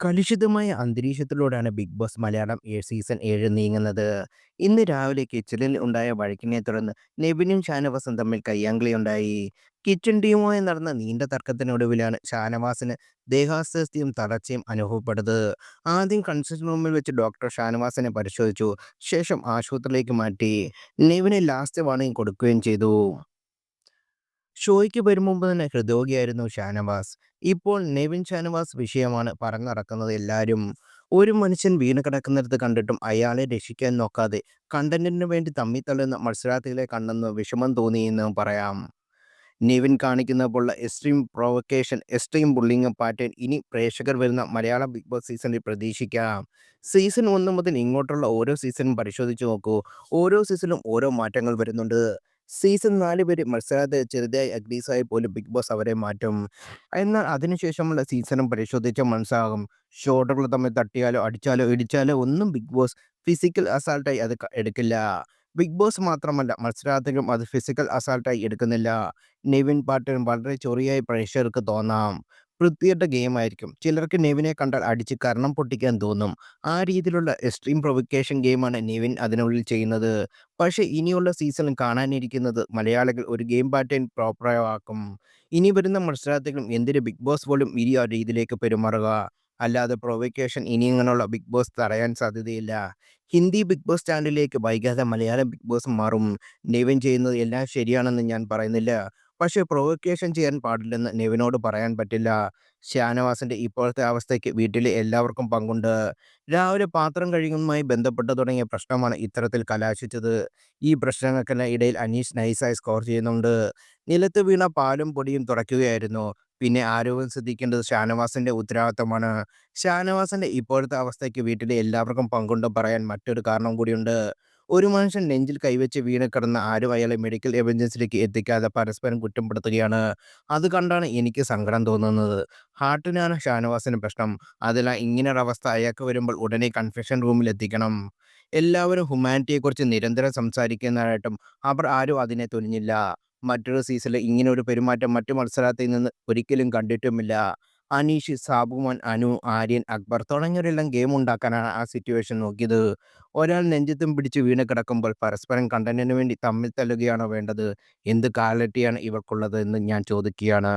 കലുഷിതമായ അന്തരീക്ഷത്തിലൂടെയാണ് big boss Malayalam ഏ season ഏഴ് നീങ്ങുന്നത്. ഇന്ന് രാവിലെ കിച്ചണിൽ ഉണ്ടായ വഴക്കിനെ തുടർന്ന് നെബിനും ഷാനവാസും തമ്മിൽ കയ്യാങ്കളിയുണ്ടായി. കിച്ചൺ ടീമുമായി നടന്ന നീണ്ട തർക്കത്തിനൊടുവിലാണ് ഷാനവാസിന് ദേഹാസ്വസ്ഥയും തളർച്ചയും അനുഭവപ്പെട്ടത്. ആദ്യം കൺസൾട്ട് റൂമിൽ വെച്ച് ഡോക്ടർ ഷാനവാസിനെ പരിശോധിച്ചു. ശേഷം ആശുപത്രിയിലേക്ക് മാറ്റി. നെവിന് ലാസ്റ്റ് വാണിംഗ് കൊടുക്കുകയും ചെയ്തു. ഷോയ്ക്ക് വരും തന്നെ ഹൃദ്രോഗിയായിരുന്നു ഷാനവാസ്. ഇപ്പോൾ നെവിൻ ഷാനവാസ് വിഷയമാണ് പറഞ്ഞു നടക്കുന്നത് എല്ലാവരും ഒരു മനുഷ്യൻ വീണ് കിടക്കുന്നിടത്ത് കണ്ടിട്ടും അയാളെ രക്ഷിക്കാൻ നോക്കാതെ കണ്ടന്റിന് വേണ്ടി തമ്മി തള്ളുന്ന മത്സരാർത്ഥികളെ കണ്ടെന്ന് വിഷമം തോന്നിയെന്ന് പറയാം. നിവിൻ കാണിക്കുന്ന പോലുള്ള extreme provocation, extreme bullying pattern ഇനി പ്രേക്ഷകർ വരുന്ന മലയാളം ബിഗ് ബോസ് സീസണിൽ പ്രതീക്ഷിക്കാം. സീസൺ ഒന്ന് മുതൽ ഇങ്ങോട്ടുള്ള ഓരോ സീസണും പരിശോധിച്ച് നോക്കൂ. ഓരോ സീസണിലും ഓരോ മാറ്റങ്ങൾ വരുന്നുണ്ട്. സീസൺ നാല് വരെ മത്സരത്തെ ചെറുതായി അഗ്രീസായാൽ പോലും ബിഗ് ബോസ് അവരെ മാറ്റും. എന്നാൽ അതിനുശേഷമുള്ള സീസണും പരിശോധിച്ച മനസ്സാകും ഷോൾഡറുകൾ തമ്മിൽ തട്ടിയാലോ അടിച്ചാലോ ഇടിച്ചാലോ ഒന്നും ബിഗ് ബോസ് ഫിസിക്കൽ അസാൾട്ടായി അത് എടുക്കില്ല. ബിഗ് ബോസ് മാത്രമല്ല മത്സരാർത്ഥികളും അത് ഫിസിക്കൽ അസാൾട്ടായി എടുക്കുന്നില്ല. നിവിൻ പാട്ടൻ വളരെ ചൊറിയായി പ്രേക്ഷകർക്ക് തോന്നാം. വൃത്തികെട്ട ഗെയിമായിരിക്കും. ചിലർക്ക് നെവിനെ കണ്ടാൽ അടിച്ച് കരണം പൊട്ടിക്കാൻ തോന്നും. ആ രീതിയിലുള്ള എക്സ്ട്രീം പ്രൊവക്കേഷൻ ഗെയിമാണ് നെവിൻ അതിനുള്ളിൽ ചെയ്യുന്നത്. പക്ഷേ ഇനിയുള്ള സീസണിൽ കാണാനിരിക്കുന്നത് മലയാളികൾ ഒരു ഗെയിം പാറ്റേൺ പ്രോപ്പറാക്കും. ഇനി വരുന്ന മത്സരാർത്ഥികളും എന്തിന് ബിഗ് ബോസ് പോലും ഇനി ആ രീതിയിലേക്ക് പെരുമാറുക. അല്ലാതെ പ്രൊവക്കേഷൻ ഇനി ഇങ്ങനെയുള്ള ബിഗ് ബോസ് തടയാൻ സാധ്യതയില്ല. ഹിന്ദി ബിഗ് ബോസ് ചാനലിലേക്ക് വൈകാതെ മലയാളം ബിഗ് ബോസ് മാറും. നെവിൻ ചെയ്യുന്നത് എല്ലാം ശരിയാണെന്ന് ഞാൻ പറയുന്നില്ല. പക്ഷേ പ്രൊവക്കേഷൻ ചെയ്യാൻ പാടില്ലെന്ന് നെവിനോട് പറയാൻ പറ്റില്ല. ഷാനവാസിന്റെ ഇപ്പോഴത്തെ അവസ്ഥയ്ക്ക് വീട്ടിലെ എല്ലാവർക്കും പങ്കുണ്ട്. രാവിലെ പാത്രം കഴുകുന്നതുമായി ബന്ധപ്പെട്ട് തുടങ്ങിയ പ്രശ്നമാണ് ഇത്തരത്തിൽ കലാശിച്ചത്. ഈ പ്രശ്നങ്ങൾക്കെല്ലാം ഇടയിൽ അനീഷ് നൈസായി സ്കോർ ചെയ്യുന്നുണ്ട്. നിലത്ത് വീണ പാലും പൊടിയും തുടയ്ക്കുകയായിരുന്നു. പിന്നെ ആരോഗ്യം ശ്രദ്ധിക്കേണ്ടത് ഷാനവാസിന്റെ ഉത്തരവാദിത്തമാണ്. ഷാനവാസിന്റെ ഇപ്പോഴത്തെ അവസ്ഥയ്ക്ക് വീട്ടിലെ എല്ലാവർക്കും പങ്കുണ്ട് പറയാൻ മറ്റൊരു കാരണം കൂടിയുണ്ട്. ഒരു മനുഷ്യൻ നെഞ്ചിൽ കൈവച്ച് വീണ് കിടന്ന ആരും അയാളെ മെഡിക്കൽ എമർജൻസിയിലേക്ക് എത്തിക്കാതെ പരസ്പരം കുറ്റപ്പെടുത്തുകയാണ്. അത് കണ്ടാണ് എനിക്ക് സങ്കടം തോന്നുന്നത്. ഹാർട്ടിനാണ് ഷാനവാസിന് പ്രശ്നം. അതിനാൽ ഇങ്ങനൊരവസ്ഥ അയാൾക്ക് വരുമ്പോൾ ഉടനെ കൺഫെഷൻ റൂമിൽ എത്തിക്കണം. എല്ലാവരും ഹ്യൂമാനിറ്റിയെക്കുറിച്ച് നിരന്തരം സംസാരിക്കുന്നതായിട്ടും അവർ ആരും അതിനെ തുനിഞ്ഞില്ല. മറ്റൊരു സീസണിൽ ഇങ്ങനെ ഒരു പെരുമാറ്റം മറ്റു മത്സരത്തിൽ നിന്ന് ഒരിക്കലും കണ്ടിട്ടുമില്ല. അനീഷ്, സാബുമോൻ, അനു, ആര്യൻ, അക്ബർ തുടങ്ങിയവരെല്ലാം ഗെയിം ഉണ്ടാക്കാനാണ് ആ സിറ്റുവേഷൻ നോക്കിയത്. ഒരാൾ നെഞ്ചത്തും പിടിച്ച് വീണ് കിടക്കുമ്പോൾ പരസ്പരം കണ്ടന്റിന് വേണ്ടി തമ്മിൽ തല്ലുകയാണോ വേണ്ടത്? എന്ത് കാലിറ്റിയാണ് ഇവർക്കുള്ളത് എന്ന് ഞാൻ ചോദിക്കുകയാണ്.